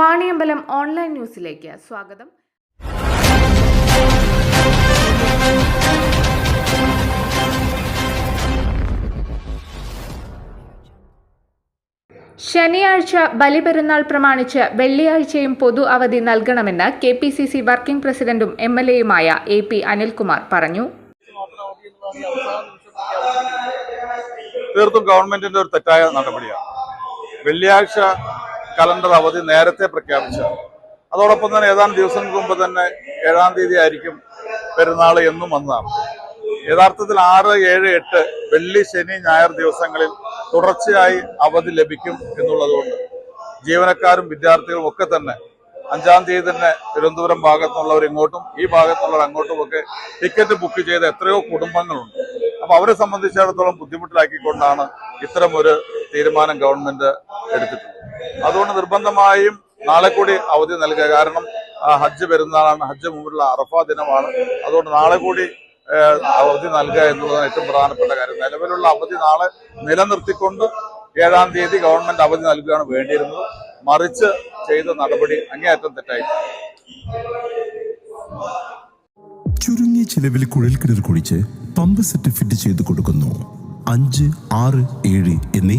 Vaniyambalam online ന്യൂസിലേക്ക് സ്വാഗതം. ശനിയാഴ്ച ബലിപെരുന്നാൾ പ്രമാണിച്ച് വെള്ളിയാഴ്ചയും പൊതു അവധി നൽകണമെന്ന് K P C C working പ്രസിഡന്റും എം എൽ എയുമായ എ പി അനിൽകുമാർ പറഞ്ഞു. തീർത്തും ഗവൺമെന്റിന്റെ ഒരു തെറ്റായ നടപടിയാണ്. വെള്ളിയാഴ്ച കലണ്ടർ അവധി നേരത്തെ പ്രഖ്യാപിച്ച അതോടൊപ്പം തന്നെ ഏതാനും ദിവസങ്ങൾക്ക് മുമ്പ് തന്നെ ഏഴാം തീയതി ആയിരിക്കും പെരുന്നാൾ എന്നും വന്നതാണ് യഥാർത്ഥത്തിൽ ആറ് ഏഴ് എട്ട് വെള്ളി ശനി ഞായർ ദിവസങ്ങളിൽ തുടർച്ചയായി അവധി ലഭിക്കും എന്നുള്ളതുകൊണ്ട് ജീവനക്കാരും വിദ്യാർത്ഥികളും ഒക്കെ തന്നെ അഞ്ചാം തീയതി തന്നെ തിരുവനന്തപുരം ഭാഗത്തുള്ളവർ ഇങ്ങോട്ടും ഈ ഭാഗത്തുള്ളവർ അങ്ങോട്ടും ഒക്കെ ടിക്കറ്റ് ബുക്ക് ചെയ്ത എത്രയോ കുടുംബങ്ങളുണ്ട്. അപ്പൊ അവരെ സംബന്ധിച്ചിടത്തോളം ബുദ്ധിമുട്ടിലാക്കിക്കൊണ്ടാണ് ഇത്തരം ഒരു തീരുമാനം ഗവൺമെന്റ് എടുത്തിട്ടുള്ളത്. അതുകൊണ്ട് നിർബന്ധമായും നാളെ കൂടി അവധി നൽകുക. കാരണം ഹജ്ജ് പെരുന്നാളാണ്. ഹജ്ജ് മുമ്പിലുള്ള അറഫ ദിനമാണ്. അതുകൊണ്ട് നാളെ കൂടി അവധി നൽകുക എന്നുള്ളതാണ് ഏറ്റവും പ്രധാനപ്പെട്ട കാര്യം. നിലവിലുള്ള അവധി നാളെ നിലനിർത്തിക്കൊണ്ട് ഏഴാം തീയതി ഗവൺമെന്റ് അവധി നൽകുകയാണ് വേണ്ടിയിരുന്നത്. മറിച്ച് ചെയ്ത നടപടി അങ്ങേയറ്റം തെറ്റായി. ചുരുങ്ങിയ ചിലവിൽ കുഴൽക്കിണർ കുഴിച്ച് പമ്പ് സെറ്റ് ഫിറ്റ് ചെയ്ത് കൊടുക്കുന്നു. അഞ്ച് ആറ് ഏഴ് എന്നീ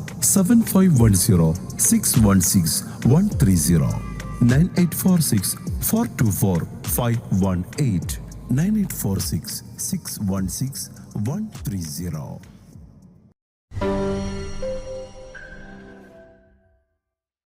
seven five one zero six one six one three zero nine eight four six four two four five one eight nine eight four six six one six one three zero